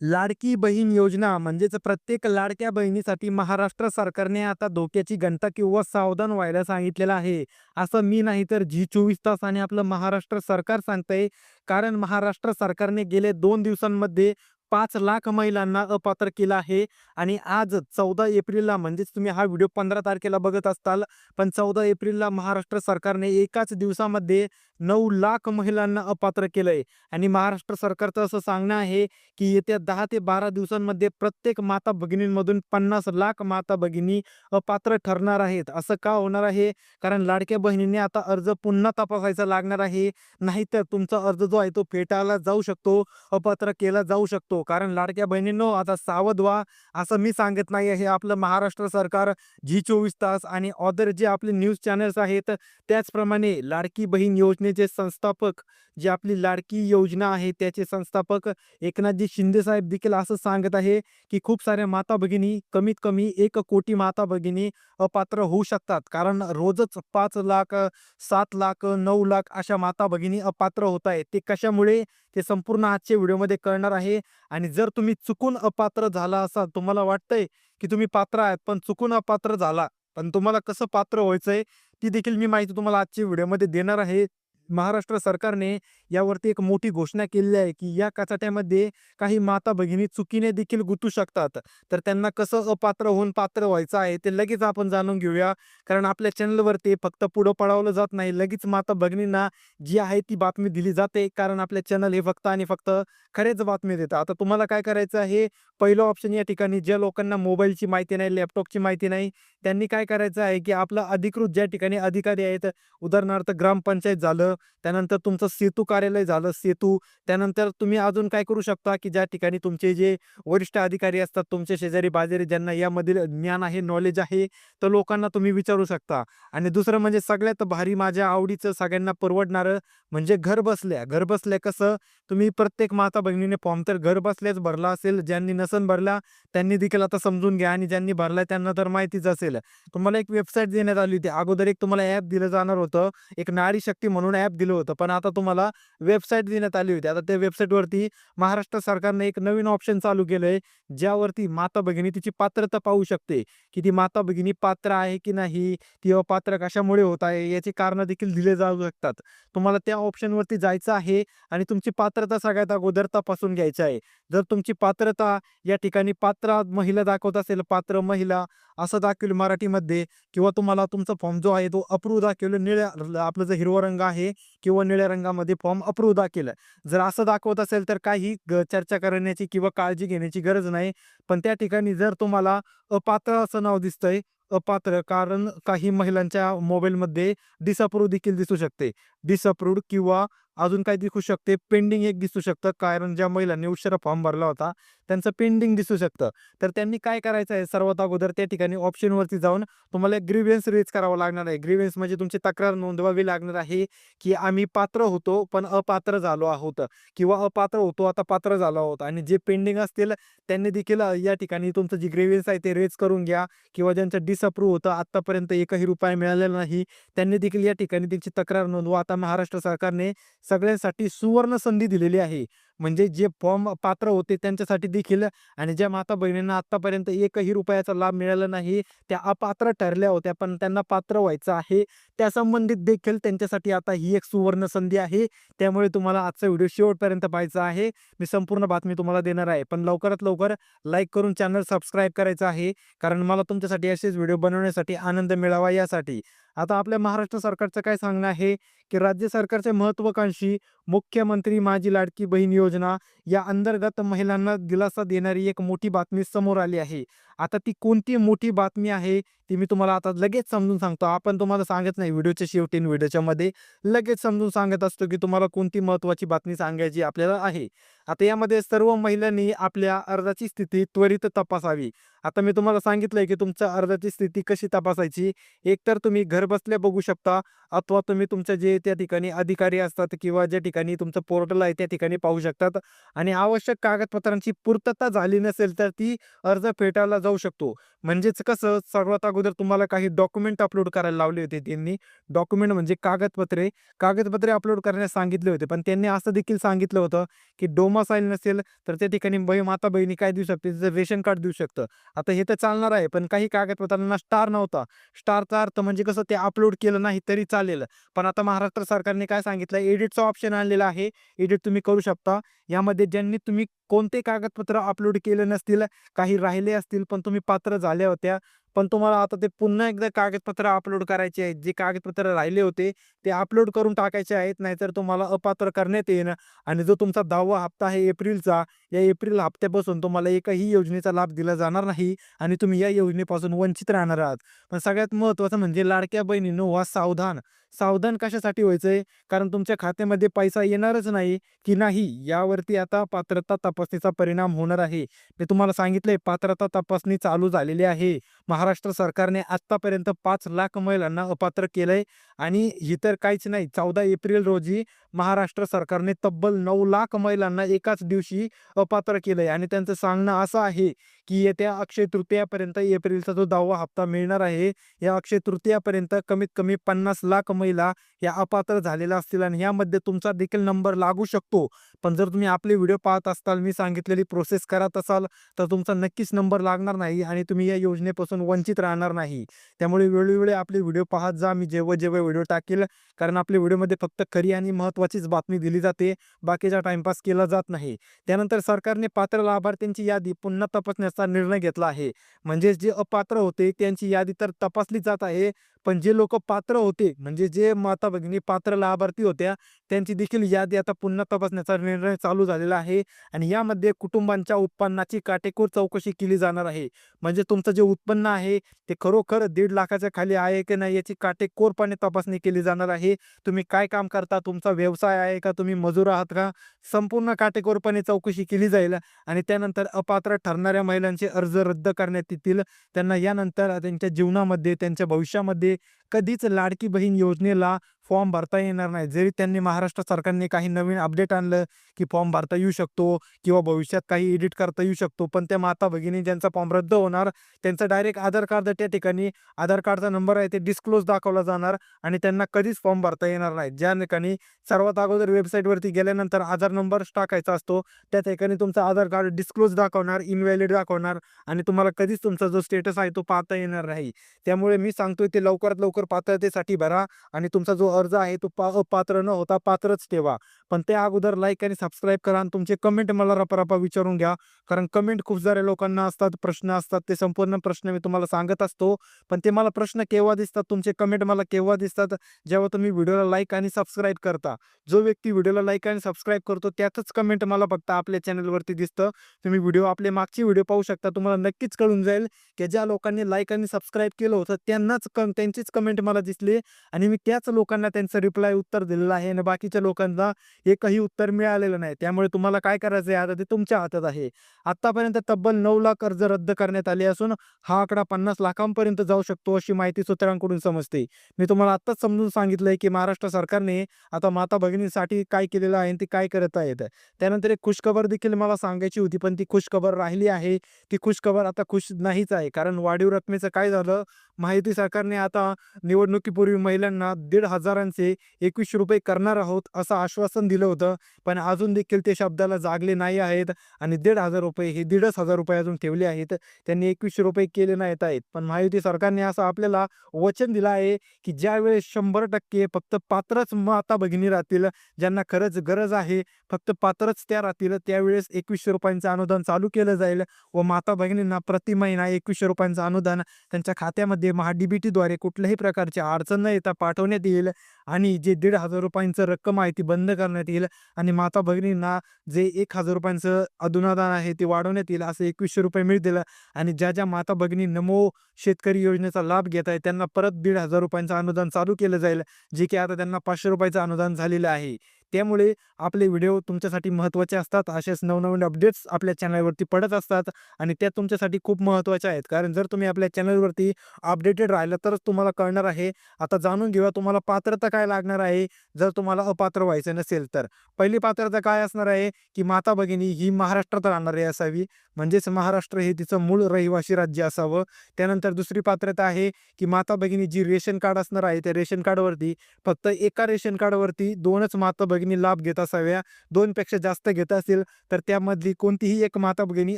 लाडकी बहीण योजना म्हणजेच प्रत्येक लाडक्या बहिणीसाठी महाराष्ट्र सरकारने आता धोक्याची घंटा किंवा सावधान व्हायला सांगितलेलं आहे. असं मी नाही तर जी चोवीस तास आणि आपलं महाराष्ट्र सरकार सांगतंय. कारण महाराष्ट्र सरकारने गेले दोन दिवसांमध्ये पाच लाख महिलांना अपात्र केलं आहे. आणि आज चौदा एप्रिलला म्हणजेच तुम्ही हा व्हिडिओ पंधरा तारखेला बघत असताल पण चौदा एप्रिलला महाराष्ट्र सरकारने एकाच दिवसामध्ये नऊ लाख महिलांना अपात्र केलंय. आणि महाराष्ट्र सरकारचं असं सांगणं आहे की येत्या दहा ते बारा दिवसांमध्ये प्रत्येक माता भगिनींमधून पन्नास लाख माता भगिनी अपात्र ठरणार आहेत. असं का होणार आहे? कारण लाडक्या बहिणींनी आता अर्ज पुन्हा तपासायचा लागणार आहे. नाहीतर तुमचा अर्ज जो आहे तो फेटाळला जाऊ शकतो अपात्र केला जाऊ शकतो. कारण लाडक्या बहिणींनो आता सावध व्हा. असं मी सांगत नाही हे आपलं महाराष्ट्र सरकार जी चोवीस तास आणि ऑदर जे आपले न्यूज चॅनल्स आहेत त्याचप्रमाणे लाडकी बहीण योजने योजनेचे संस्थापक जी आपली लाडकी योजना आहे त्याचे संस्थापक एकनाथजी शिंदे साहेब देखील असं सांगत आहे की खूप साऱ्या माता भगिनी कमीत कमी एक कोटी माता भगिनी अपात्र होऊ शकतात. कारण रोजच पाच लाख सात लाख नऊ लाख अशा माता भगिनी अपात्र होत आहेत. ते कशामुळे? ते संपूर्ण आजच्या व्हिडिओमध्ये कळणार आहे. आणि जर तुम्ही चुकून अपात्र झाला असाल तुम्हाला वाटतंय की तुम्ही पात्र आहात पण चुकून अपात्र झाला पण तुम्हाला कसं पात्र व्हायचंय ती देखील मी माहिती तुम्हाला आजच्या व्हिडिओमध्ये देणार आहे. महाराष्ट्र सरकारने यावरती एक मोठी घोषणा केलेली आहे की या कचाट्यामध्ये काही माता भगिनी चुकीने देखील गुंतू शकतात. तर त्यांना कसं अपात्र होऊन पात्र व्हायचं आहे ते लगेच आपण जाणून घेऊया. कारण आपल्या चॅनलवरती फक्त पुढं पळवलं जात नाही लगेच माता भगिनींना जी आहे ती बातमी दिली जाते. कारण आपले चॅनल हे फक्त आणि फक्त खरेच बातमी देतं. आता तुम्हाला काय करायचं आहे? पहिलं ऑप्शन या ठिकाणी ज्या लोकांना मोबाईलची माहिती नाही लॅपटॉपची माहिती नाही त्यांनी काय करायचं आहे की आपलं अधिकृत ज्या ठिकाणी अधिकारी आहेत उदाहरणार्थ ग्रामपंचायत झालं त्यानंतर तुमचं सेतू कार्यालय झालं सेतू. त्यानंतर तुम्ही अजून काय करू शकता की ज्या ठिकाणी तुमचे जे वरिष्ठ अधिकारी असतात तुमचे शेजारी बाजारी ज्यांना यामधील ज्ञान आहे नॉलेज आहे तर लोकांना तुम्ही विचारू शकता. आणि दुसरं म्हणजे सगळ्यात भारी माझ्या आवडीचं सगळ्यांना परवडणारं म्हणजे घर बसल्या. घर बसल्या कसं? तुम्ही प्रत्येक माता बहिणीने फॉर्म तर घर बसल्याच भरला असेल ज्यांनी नसन भरला त्यांनी देखील आता समजून घ्या आणि ज्यांनी भरला त्यांना तर माहितीच असेल. तुम्हाला एक वेबसाईट देण्यात आली होती. अगोदर एक तुम्हाला ॲप दिलं जाणार होतं. एक नारी शक्ती म्हणून ॲप दिलं होतं. पण आता तुम्हाला वेबसाईट देण्यात आली होती. आता त्या वेबसाईटवरती महाराष्ट्र सरकारने एक नवीन ऑप्शन चालू केलंय ज्यावरती माता भगिनी तिची पात्रता पाहू शकते. की ती माता भगिनी पात्र आहे की नाही ती पात्र कशामुळे होत आहे याची कारणं देखील दिले जाऊ शकतात. तुम्हाला त्या ऑप्शनवरती जायचं आहे आणि तुमची पात्रता सगळ्यात अगोदर तपासून घ्यायची आहे. जर तुमची पात्रता या ठिकाणी पात्र महिला दाखवत असेल पात्र महिला असं दाखवलं मराठीमध्ये किंवा तुम्हाला तुमचा फॉर्म जो आहे तो अप्रूव्ह दाखवलं निळ्या आपलं जो हिरवा रंग आहे किंवा निळ्या रंगामध्ये फॉर्म अप्रूव्ह केलं जर असं दाखवत असेल तर काही ग- चर्चा करण्याची किंवा काळजी घेण्याची गरज नाही. पण त्या ठिकाणी जर तुम्हाला अपात्र असं नाव दिसतंय अपात्र कारण काही महिलांच्या मोबाईलमध्ये डिसअप्रूव्ह देखील दिसू शकते. डिसअप्रूव्ड किंवा अजून काय दिसू शकते पेंडिंग एक दिसू शकतं. कारण ज्या महिलांनी उशिरा फॉर्म भरला होता त्यांचं पेंडिंग दिसू शकतं. तर त्यांनी काय करायचं आहे सर्वात अगोदर त्या ठिकाणी ऑप्शनवरती जाऊन तुम्हाला एक रेज करावा लागणार आहे. ग्रीव्हन्स म्हणजे तुमची तक्रार नोंदवावी लागणार आहे की आम्ही पात्र होतो पण अपात्र झालो आहोत किंवा अपात्र होतो आता पात्र झालो आहोत. आणि जे पेंडिंग असतील त्यांनी देखील या ठिकाणी तुमचं जी ग्रीव्हन्स आहे ते रेज करून घ्या किंवा ज्यांचं डिसअप्रूव्ह होतं आत्तापर्यंत एकही रुपया मिळालेला नाही त्यांनी देखील या ठिकाणी त्यांची तक्रार नोंदवा. आता महाराष्ट्र सरकारने सगळ्यांसाठी सुवर्ण संधी दिलेली आहे. म्हणजे जे फॉर्म पात्र होते त्यांच्यासाठी देखील आणि ज्या माता बहिणींना आतापर्यंत एकही रुपयाचा लाभ मिळाला नाही त्या अपात्र ठरल्या होत्या. पण त्यांना पात्र व्हायचं आहे. त्या संबंधित देखील त्यांच्यासाठी आता ही एक सुवर्ण संधी आहे. त्यामुळे तुम्हाला आजचा व्हिडिओ शेवटपर्यंत पाहायचा आहे. मी संपूर्ण बातमी तुम्हाला देणार आहे. पण लवकरात लवकर लाईक करून चॅनल सबस्क्राईब करायचं आहे. कारण मला तुमच्यासाठी असेच व्हिडिओ बनवण्यासाठी आनंद मिळावा यासाठी. आता आपल्या महाराष्ट्र सरकारचं काय सांगणं आहे? की राज्य सरकारचे महत्वाकांक्षी मुख्यमंत्री माझी लाडकी बहीण योजना या अंतर्गत महिलांना दिलासा देणारी एक मोठी बातमी समोर आली आहे. आता ती कोणती मोठी बातमी आहे ती मी तुम्हाला आता लगेच समजून सांगतो. आपण तुम्हाला सांगत नाही व्हिडिओच्या शेवटी व्हिडिओच्या मध्ये लगेच समजून सांगत असतो की तुम्हाला कोणती महत्वाची बातमी सांगायची आपल्याला आहे. आता यामध्ये सर्व महिलांनी आपल्या अर्जाची स्थिती त्वरित तपासावी. आता मी तुम्हाला सांगितलंय की तुमच्या अर्जाची स्थिती कशी तपासायची? एकतर तुम्ही घर बसल्या बघू शकता अथवा तुम्ही तुमच्या जे त्या ठिकाणी अधिकारी असतात किंवा ज्या ठिकाणी तुमचं पोर्टल आहे त्या ठिकाणी पाहू शकतात आणि आवश्यक कागदपत्रांची पूर्तता झाली नसेल तर ती अर्ज फेटाळला जाऊ शकतो. म्हणजेच कसं? सर्वात अगोदर तुम्हाला काही डॉक्युमेंट अपलोड करायला लावले होते त्यांनी. डॉक्युमेंट म्हणजे कागदपत्रे. कागदपत्रे अपलोड करण्यास सांगितले होते पण त्यांनी असं देखील सांगितलं होतं की डोमा मसाईल नसेल तर त्या ठिकाणी बही माता बहिणी काय देऊ शकते? तिचं रेशन कार्ड देऊ शकतं. आता हे तर चालणार आहे पण काही कागदपत्रांना स्टार नव्हता. स्टारचा अर्थ म्हणजे कसं ते अपलोड केलं नाही तरी चालेल. पण आता महाराष्ट्र सरकारने काय सांगितलं? एडिटचा ऑप्शन आणलेला आहे. एडिट तुम्ही करू शकता. यामध्ये ज्यांनी तुम्ही कोणते कागदपत्र अपलोड केले नसतील काही राहिले असतील पण तुम्ही पात्र झाल्या होत्या पण तुम्हाला आता ते पुन्हा एकदा कागदपत्र अपलोड करायचे आहेत. जे कागदपत्र राहिले होते ते अपलोड करून टाकायचे आहेत नाहीतर तुम्हाला अपात्र करण्यात येईन. आणि जो तुमचा दहावा हप्ता आहे एप्रिलचा या एप्रिल हप्त्यापासून तुम्हाला एकही योजनेचा लाभ दिला जाणार नाही आणि तुम्ही या योजनेपासून वंचित राहणार आहात. पण सगळ्यात महत्त्वाचं म्हणजे लाडक्या बहिणीनो व्हा सावधान. सावधान कशासाठी व्हायचंय? कारण तुमच्या खात्यामध्ये पैसा येणारच नाही की नाही यावरती आता पात्रता तपासणीचा परिणाम होणार आहे. मी तुम्हाला सांगितलंय पात्रता तपासणी चालू झालेली आहे. महाराष्ट्र सरकारने आतापर्यंत पाच लाख महिलांना अपात्र केलंय आणि इतर काहीच नाही. चौदा एप्रिल रोजी महाराष्ट्र सरकारने तब्बल नऊ लाख महिलांना एकाच दिवशी अपात्र केलंय. आणि त्यांचं सांगणं असं आहे की येत्या अक्षय तृतीयापर्यंत एप्रिलचा जो दहावा हप्ता मिळणार आहे या अक्षय तृतीयापर्यंत कमीत कमी पन्नास लाख महिला या अपात्र झालेल्या असतील आणि यामध्ये तुमचा देखील नंबर लागू शकतो. पण जर तुम्ही आपले व्हिडिओ पाहत असताल मी सांगितलेली प्रोसेस करत असाल तर तुमचा नक्कीच नंबर लागणार नाही आणि तुम्ही या योजनेपासून वंचित राहणार नाही. त्यामुळे वेळोवेळी आपले व्हिडिओ पाहत जा मी जेव्हा जेव्हा व्हिडिओ टाकेल कारण आपल्या व्हिडिओमध्ये फक्त खरी आणि महत्त्वाचीच बातमी दिली जाते बाकीचा टाइमपास केला जात नाही. त्यानंतर सरकारने पात्र लाभार्थ्यांची यादी पुन्हा तपासण्यास तपासण्याचा निर्णय घेतला आहे. म्हणजेच जे अपात्र होते त्यांची यादी तर तपासली जात आहे. पण जे लोक पात्र होते म्हणजे जे माता भगिनी पात्र लाभार्थी होत्या त्यांची देखील यादी आता पुन्हा तपासण्याचा निर्णय चालू झालेला आहे आणि यामध्ये कुटुंबांच्या उत्पन्नाची काटेकोर चौकशी केली जाणार आहे. म्हणजे तुमचं जे उत्पन्न आहे ते खरोखर दीड लाखाच्या खाली आहे की नाही याची काटेकोरपणे तपासणी केली जाणार आहे. तुम्ही काय काम करता तुमचा व्यवसाय आहे का तुम्ही मजूर आहात का संपूर्ण काटेकोरपणे चौकशी केली जाईल आणि त्यानंतर अपात्र ठरणाऱ्या महिलांचे अर्ज रद्द करण्यात येतील. त्यांना यानंतर त्यांच्या जीवनामध्ये त्यांच्या भविष्यामध्ये des, कधीच लाडकी बहीण योजनेला फॉर्म भरता येणार नाही. जरी त्यांनी महाराष्ट्र सरकारने काही नवीन अपडेट आणलं की फॉर्म भरता येऊ शकतो किंवा भविष्यात काही एडिट करता येऊ शकतो पण त्या माता भगिनी ज्यांचा फॉर्म रद्द होणार त्यांचं डायरेक्ट आधार कार्ड त्या ठिकाणी आधार कार्डचा नंबर आहे ते डिस्क्लोज दाखवला जाणार आणि त्यांना कधीच फॉर्म भरता येणार नाही. ज्या ठिकाणी सर्वात अगोदर वेबसाईटवरती गेल्यानंतर आधार नंबर टाकायचा असतो त्या ठिकाणी तुमचा आधार कार्ड डिस्क्लोज दाखवणार इनव्हॅलिड दाखवणार आणि तुम्हाला कधीच तुमचा जो स्टेटस आहे तो पाहता येणार नाही. त्यामुळे मी सांगतोय ते लवकरात लवकर पात्रतेसाठी भरा आणि तुमचा जो अर्ज आहे तो पा अपात्र न होता पात्रच ठेवा. पण त्या अगोदर लाईक आणि सबस्क्राईब करा आणि तुमचे कमेंट मला रपारपा विचारून घ्या. कारण कमेंट खूप साऱ्या लोकांना असतात प्रश्न असतात ते संपूर्ण प्रश्न मी तुम्हाला सांगत असतो. पण ते मला प्रश्न केव्हा दिसतात तुमचे कमेंट मला केव्हा दिसतात जेव्हा तुम्ही व्हिडिओला लाईक आणि सबस्क्राईब करता. जो व्यक्ती व्हिडिओला लाईक आणि सबस्क्राईब करतो त्यातच कमेंट मला फक्त आपल्या चॅनलवरती दिसतं. तुम्ही व्हिडिओ आपले मागचे व्हिडिओ पाहू शकता तुम्हाला नक्कीच कळून जाईल की ज्या लोकांनी लाईक आणि सबस्क्राईब केलं होतं त्यांनाच कम त्यांचीच कमेंट मला दिसली आणि मी त्याच लोकांना त्यांचं रिप्लाय उत्तर दिलेलं आहे आणि बाकीच्या लोकांना एकही उत्तर मिळालेलं नाही. त्यामुळे तुम्हाला काय करायचं आहे? आता ते तुमच्या हातात आहे. आतापर्यंत तब्बल नऊ लाख कर्ज रद्द करण्यात आले असून हा आकडा पन्नास लाखांपर्यंत जाऊ शकतो अशी माहिती सूत्रांकडून समजते. मी तुम्हाला आत्ताच समजून सांगितलंय की महाराष्ट्र सरकारने आता माता भगिनीसाठी काय केलेलं आहे आणि ते काय करत आहेत. त्यानंतर एक खुशखबर देखील मला सांगायची होती पण ती खुशखबर राहिली आहे. ती खुशखबर आता खुश नाहीच आहे. कारण वाढीव रकमेचं काय झालं? माहिती सरकारने आता निवडणुकीपूर्वी महिलांना दीड हजारांचे एकवीसशे रुपये करणार आहोत असं आश्वासन दिलं होतं. पण अजून देखील ते शब्दाला जागले नाही आहेत आणि दीड हजार रुपये हे दीडच हजार रुपये अजून ठेवले आहेत. त्यांनी एकवीसशे रुपये केले नाहीत आहेत. पण महायुती सरकारने असं आपल्याला वचन दिलं आहे की ज्यावेळेस शंभर टक्के फक्त पात्रच माता भगिनी राहतील. ज्यांना खरंच गरज आहे फक्त पात्रच त्या राहतील. त्यावेळेस एकवीसशे रुपयांचं अनुदान चालू केलं जाईल व माता भगिनींना प्रति महिना एकवीसशे रुपयांचं अनुदान त्यांच्या खात्यामध्ये म्हणजे महाडीबीटीद्वारे कुठल्याही प्रकारची अडचण न येता पाठवण्यात येईल आणि जे दीड हजार रुपयांचं रक्कम आहे ती बंद करण्यात येईल आणि माता भगिनींना जे एक हजार रुपयांचं अनुदान आहे ते वाढवण्यात येईल असं एकवीसशे रुपये मिळतील आणि ज्या ज्या माता भगिनी नमो शेतकरी योजनेचा लाभ घेत आहे त्यांना परत दीड हजार रुपयांचं अनुदान चालू केलं जाईल जे की आता त्यांना पाचशे रुपयाचं अनुदान झालेलं आहे. त्यामुळे आपले व्हिडिओ तुमच्यासाठी महत्त्वाचे असतात. असेच नवनवीन अपडेट्स आपल्या चॅनलवरती पडत असतात आणि त्या तुमच्यासाठी खूप महत्त्वाच्या आहेत. कारण जर तुम्ही आपल्या चॅनलवरती अपडेटेड राहिलं तरच तुम्हाला कळणार आहे. आता जाणून घेऊया तुम्हाला पात्रता काय लागणार आहे. जर तुम्हाला अपात्र व्हायचं नसेल तर. पहिली पात्रता काय असणार आहे की माता भगिनी ही महाराष्ट्रात राहणारी असावी. म्हणजेच महाराष्ट्र हे तिचं मूळ रहिवासी राज्य असावं. त्यानंतर दुसरी पात्रता आहे की माता भगिनी जी रेशन कार्ड असणार आहे त्या रेशन कार्डवरती फक्त एका रेशन कार्डवरती दोनच माता भगिनी लाभ घेत असाव्या दोनपेक्षा जास्त घेत असेल तर त्यामधली कोणतीही एक माता भगिनी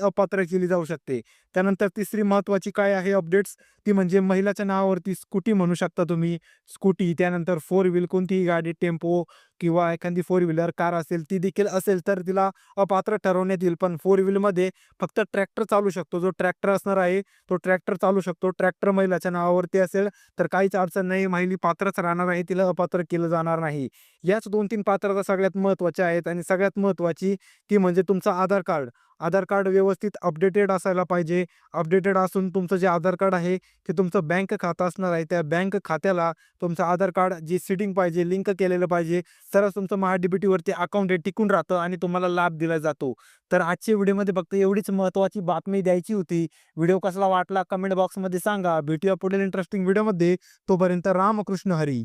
अपात्र केली जाऊ शकते. त्यानंतर तिसरी महत्त्वाची काय आहे अपडेट्स ती म्हणजे महिलाच्या नावावरती स्कूटी म्हणू शकता तुम्ही. स्कूटी त्यानंतर फोर व्हील कोणतीही गाडी टेम्पो किंवा एखादी फोर व्हीलर कार असेल ती देखील असेल तर तिला अपात्र ठरवण्यात येईल. पण फोर व्हीलमध्ये फक्त ट्रॅक्टर चालू शकतो. जो ट्रॅक्टर असणार आहे तो ट्रॅक्टर चालू शकतो. ट्रॅक्टर महिलाच्या नावावरती असेल तर काहीच अडचण नाही. महिली पात्रच राहणार आहे. तिला अपात्र केलं जाणार नाही. याच दोन तीन पात्रता सगळ्यात महत्त्वाच्या आहेत. आणि सगळ्यात महत्त्वाची ती म्हणजे तुमचं आधार कार्ड. आधार कार्ड व्यवस्थित अपडेटेड असायला पाहिजे. अपडेटेड असून तुमचं जे आधार कार्ड आहे ते तुमचं बँक खातं असणार आहे त्या बँक खात्याला तुमचं आधार कार्ड जी सिटिंग पाहिजे लिंक केलेलं पाहिजे तरच तुमचं महाडीबीटीवरती अकाउंट हे टिकून राहतं आणि तुम्हाला लाभ दिला जातो. तर आजच्या व्हिडिओमध्ये फक्त एवढीच महत्त्वाची बातमी द्यायची होती. व्हिडिओ कसला वाटला कमेंट बॉक्समध्ये सांगा. भेटूया पुढील इंटरेस्टिंग व्हिडिओमध्ये. तोपर्यंत रामकृष्ण हरी.